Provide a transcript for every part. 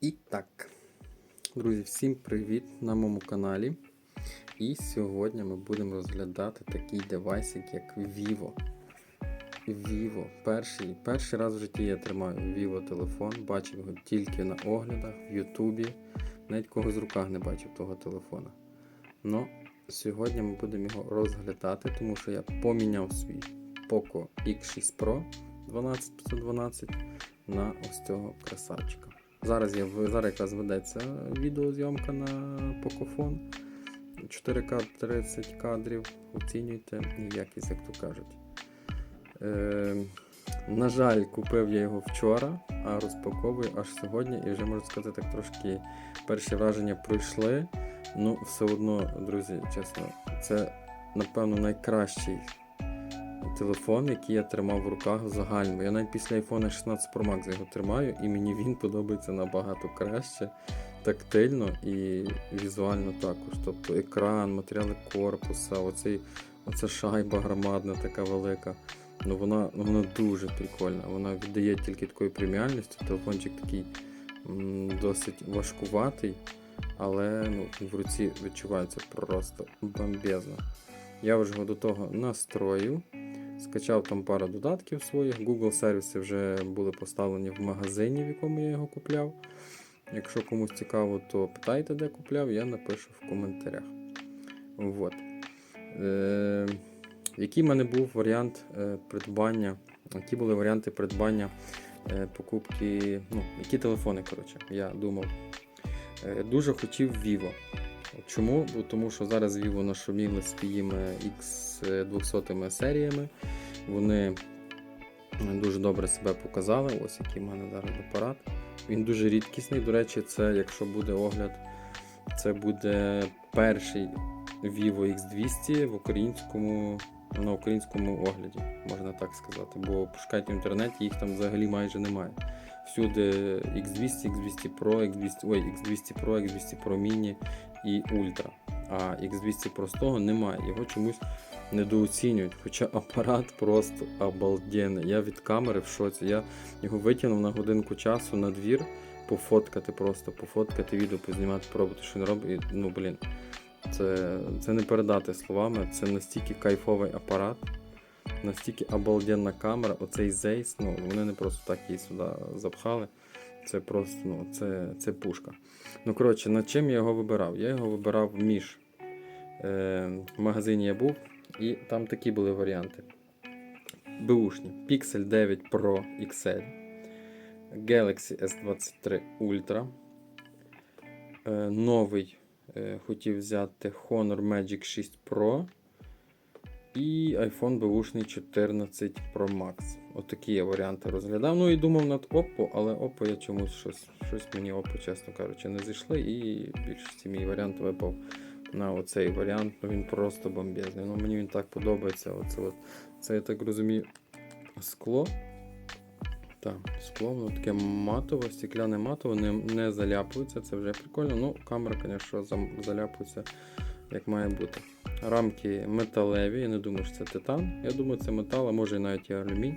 І так, друзі, всім привіт на моєму каналі. І сьогодні ми будемо розглядати такий девайсик, як Vivo. Vivo. Перший, перший раз в житті я тримаю Vivo телефон, бачив його тільки на оглядах, в Ютубі. Навіть когось в руках не бачив того телефона. Но сьогодні ми будемо його розглядати, тому що я поміняв свій Poco X6 Pro 12512 на ось цього красавчика. Зараз я зараз якраз ведеться відеозйомка на Pocophone. 4К 30 кадрів. Оцінюйте якість, як то кажуть. Е, на жаль, купив я його вчора, а розпаковую аж сьогодні. І вже можу сказати, так трошки перші враження пройшли. Ну, все одно, друзі, чесно, це напевно найкращий телефон, який я тримав в руках в загальному. Я навіть після iPhone 16 Pro Max його тримаю, і мені він подобається набагато краще, тактильно і візуально також. Тобто екран, матеріали корпуса, оцей, оця шайба громадна, така велика. Ну вона, ну, вона дуже прикольна. Вона віддає тільки такою преміальністю. Телефончик такий м, досить важкуватий, але ну, в руці відчувається просто бомбезно. Я вже його до того настроїв. Скачав там пару додатків своїх. Google сервіси вже були поставлені в магазині, в якому я його купляв. Якщо комусь цікаво, то питайте, де купляв, я напишу в коментарях. Вот. Е, який в мене був варіант е, придбання? Які були варіанти придбання е, покупки? Ну, які телефони, коротше, я думав. Е, дуже хотів Vivo. Чому? Бо тому що зараз Vivo нашуміли своїми X200 серіями. Вони дуже добре себе показали. Ось який в мене зараз апарат. Він дуже рідкісний. До речі, це, якщо буде огляд, це буде перший Vivo X200 в українському, на українському огляді, можна так сказати. Бо пошукайте в інтернеті, їх там взагалі майже немає. Всюди X200, X200 Pro, X200, ой, X200 Pro, X200 Pro Mini і Ultra. А X200 простого немає. Його чомусь недооцінюють. Хоча апарат просто обалденний. Я від камери в шоці. Я його витягнув на годинку часу на двір, пофоткати просто, пофоткати відео, познімати, пробувати, що не робить. Ну, блін, це, це не передати словами. Це настільки кайфовий апарат, настільки обалденна камера. Оцей Zeiss, ну вони не просто так її сюди запхали. Це просто ну, це, це пушка. Ну, коротше, над чим я його вибирав? Я його вибирав між. Е, в магазині я був, і там такі були варіанти. Бушні Pixel 9 Pro XL, Galaxy S23 Ultra. Е, новий е, хотів взяти Honor Magic 6 Pro. І iPhone бушний 14 Pro Max. Отакі я варіанти розглядав. Ну і думав над Oppo, але Oppo я чомусь щось, щось мені Oppo, чесно кажучи, не зайшли. І більшості мій варіант випав на оцей варіант. Ну він просто бомбезний. Ну Мені він так подобається. Оце, от, це я так розумію, скло. Так, скло, воно таке матове, стекляне матове, не, не заляпується, це вже прикольно. Ну, камера, звісно, заляпується, як має бути. Рамки металеві, я не думаю, що це титан. Я думаю, це метал, а може і навіть і алюмінь.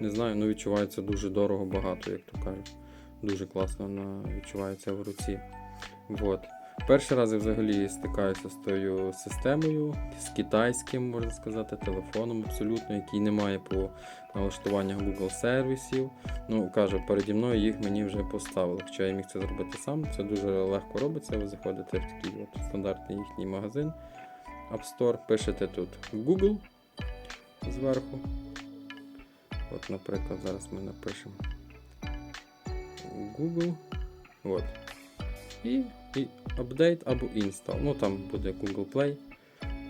Не знаю, ну відчувається дуже дорого багато, як то кажуть. Дуже класно вона відчувається в руці. Вот. Перший раз я взагалі стикаюся з тою системою, з китайським, можна сказати, телефоном абсолютно, який не має по налаштуваннях Google сервісів. Ну, кажу, переді мною їх мені вже поставили. Хоча я міг це зробити сам. Це дуже легко робиться. Ви заходите в такий от стандартний їхній магазин App Store, пишете тут Google зверху. От, наприклад, зараз ми напишемо Google. От. І, і апдейт або install. Ну там буде Google Play.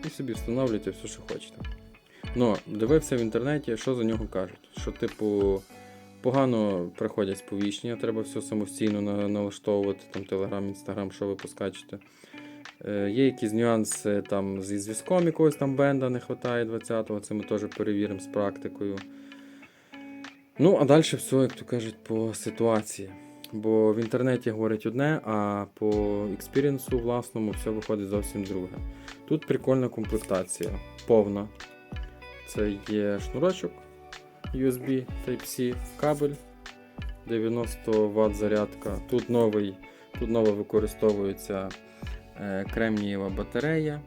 І собі встановлюєте все, що хочете. Ну, дивився в інтернеті, що за нього кажуть. Що, типу, погано приходять сповіщення, треба все самостійно налаштовувати, там Telegram, Instagram, що ви поскачете. Е, є якісь нюанси там зі зв'язком якогось там бенда не вистачає 20-го, це ми теж перевіримо з практикою. Ну, а далі все, як то кажуть, по ситуації. Бо в інтернеті говорять одне, а по експірієнсу власному все виходить зовсім друге. Тут прикольна комплектація, повна. Це є шнурочок USB Type-C, кабель, 90 Вт зарядка. Тут новий, тут нова використовується кремнієва батарея.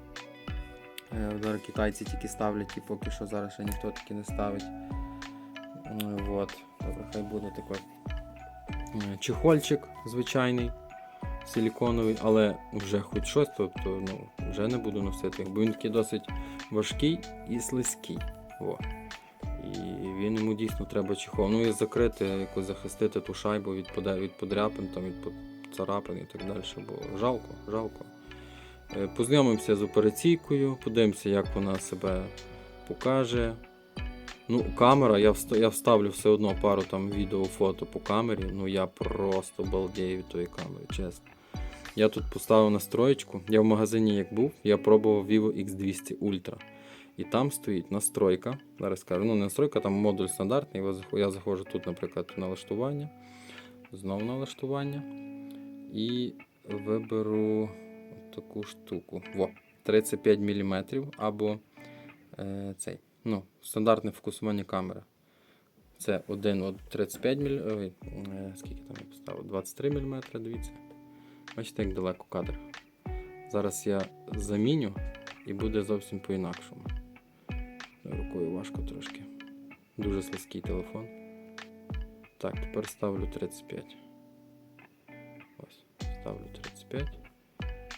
Е, зараз китайці тільки ставлять і поки що зараз ще ніхто таки не ставить. Е, Вот. Добре, хай буде такий е, чехольчик звичайний, силіконовий, але вже хоч щось, тобто ну, вже не буду носити, бо він такий досить важкий і слизький. Во. І він йому дійсно треба чехол. Ну і закрити, якось захистити ту шайбу від, від подряпин, там, від царапин і так далі. Бо жалко, жалко. Е, Познайомимося з операційкою, подивимося, як вона себе покаже. Ну, камера, я, я вставлю все одно пару там відео, фото по камері. Ну я просто балдею від тої камери, чесно. Я тут поставив настроєчку. Я в магазині як був, я пробував Vivo X200 Ultra. І там стоїть настройка. Зараз скажу, ну не настройка, там модуль стандартний. Я заходжу тут, наприклад, налаштування. Знову налаштування. І виберу таку штуку. Во, 35 мм або е, цей. Ну, стандартне фокусування камери. Це один от 35 мм. Ой, е, скільки там я поставив? 23 мм, дивіться. Бачите, як далеко кадр. Зараз я заміню і буде зовсім по-інакшому. Рукою важко трошки. Дуже слизький телефон. Так, тепер ставлю 35. Ось, ставлю 35.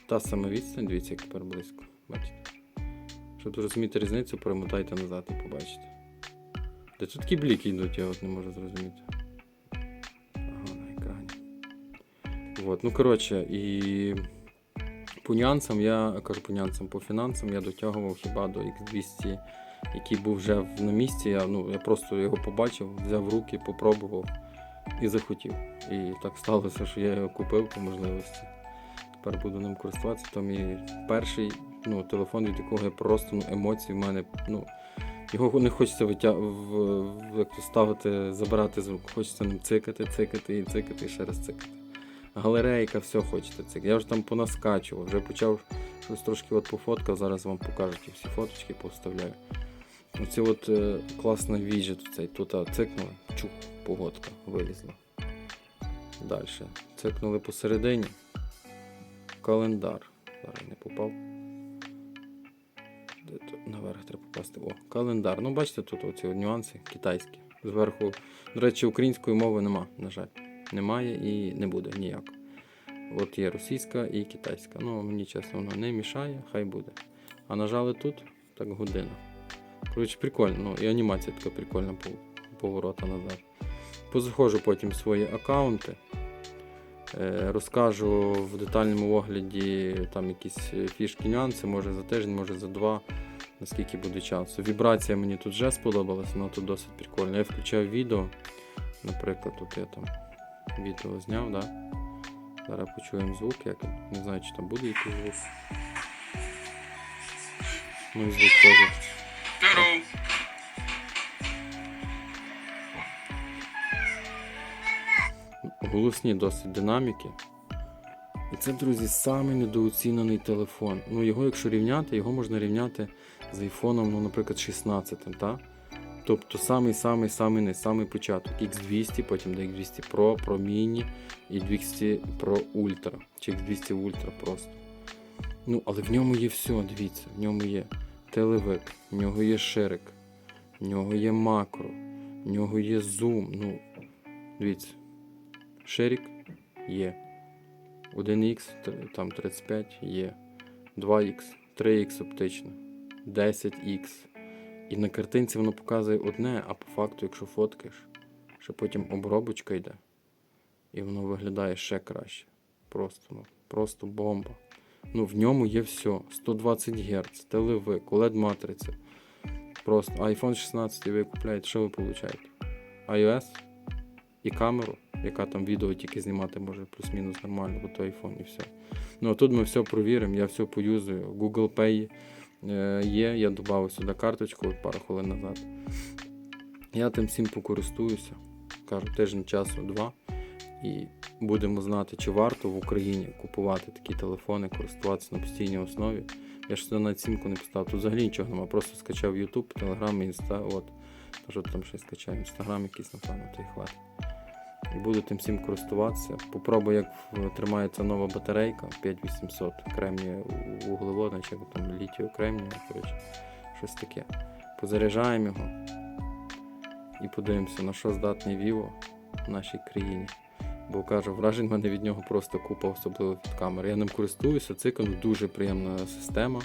Та сама відстань, дивіться, як тепер близько. Бачите? Щоб зрозуміти різницю, перемотайте назад і побачите. Де тут такі бліки йдуть, я от не можу зрозуміти. Ага, на екрані. Вот, ну коротше, і по нюансам я кажу по нюансам, по фінансам я дотягував хіба до X200, який був вже на місці. Я, ну, я просто його побачив, взяв руки, попробував і захотів. І так сталося, що я його купив по можливості. Тепер буду ним користуватися. То мій перший ну, телефон, від якого я просто ну, емоції в мене. Ну, його не хочеться витя... в, ставити, забирати з рук. Хочеться ним цикати, цикати і цикати, і ще раз цикати. Галерейка, все хочете цикати. Я вже там понаскачував, вже почав щось трошки от пофоткав, зараз вам покажу ті всі фоточки, повставляю. Оце от е, класна віджит цей. Тут цикнули, чух, погодка вилізла. Далі. Цикнули посередині. Календар. Зараз не попав. Наверх треба попасти. О, календар. Ну, бачите, тут оці нюанси китайські. Зверху, до речі, української мови нема, на жаль. Немає і не буде ніяк. От є російська і китайська. Ну, мені чесно, воно не мішає, хай буде. А нажали тут, так година. Коротше, прикольно. Ну, і анімація така прикольна поворота назад. Позаходжу потім свої аккаунти. Е, Розкажу в детальному огляді там якісь е, фішки, нюанси, може за тиждень, може за два, наскільки буде часу. Вібрація мені тут вже сподобалась, вона тут досить прикольна. Я включав відео. Наприклад, тут я там відео зняв, да? Зараз почуємо звук, як не знаю, чи там буде якийсь звук. Ну і звук теж. Голосні досить динаміки. І це, друзі, самий недооцінений телефон. Ну, його, якщо рівняти, його можна рівняти з айфоном, ну, наприклад, 16, та? Тобто самий самий самий не самий початок. X200, потім до X200 Pro, Pro Mini і 200 Pro Ultra. Чи X200 Ultra просто. Ну, але в ньому є все, дивіться, в ньому є телевик, в нього є ширик, в нього є макро, в нього є зум. Ну, дивіться. Шерік є. 1х, там 35 є. 2х, 3х оптично, 10х. І на картинці воно показує одне, а по факту, якщо фоткаєш, ще потім обробочка йде. І воно виглядає ще краще. Просто, ну, просто бомба. Ну, в ньому є все. 120 Гц, телевик, oled матриця. Просто iPhone 16 ви купляєте, що ви получаєте? iOS і камеру, яка там відео тільки знімати може плюс-мінус нормально, бо то iPhone і все. Ну а тут ми все провіримо, я все поюзую. Google Pay е, є, я додав сюди карточку пару хвилин назад. Я тим всім покористуюся. Кажу, тиждень часу, два. І будемо знати, чи варто в Україні купувати такі телефони, користуватися на постійній основі. Я ж сюди навіть сімку не поставив. Тут взагалі нічого немає. Просто скачав YouTube, Telegram, Інста. От. Що там ще скачаю? Інстаграм якийсь, напевно, то й хватить. І буду тим всім користуватися. Попробую, як тримається нова батарейка 5800 кремнія вуглеводна, чи там літію кремнію, коротше, щось таке. Позаряджаємо його і подивимося, на що здатний Vivo в нашій країні. Бо кажу, вражень в мене від нього просто купа, особливо від камери. Я ним користуюся, цикл дуже приємна система.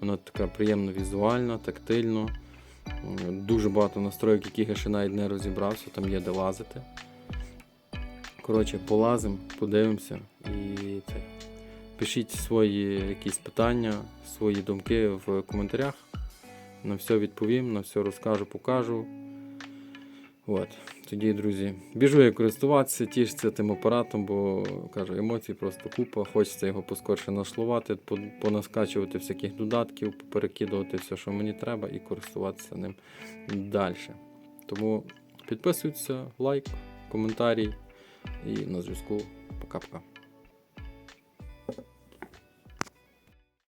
Вона така приємно візуальна, тактильно. Дуже багато настроїк, яких я ще навіть не розібрався, там є де лазити. Коротше, полазимо, подивимося і це. Пишіть свої якісь питання, свої думки в коментарях. На все відповім, на все розкажу, покажу. От. Тоді, друзі, біжу я користуватися, тішся тим апаратом, бо кажу, емоцій просто купа. Хочеться його поскорше нашлувати, понаскачувати всяких додатків, перекидувати все, що мені треба, і користуватися ним далі. Тому підписуйтеся, лайк, коментарі і на зв'язку. Пока-пока.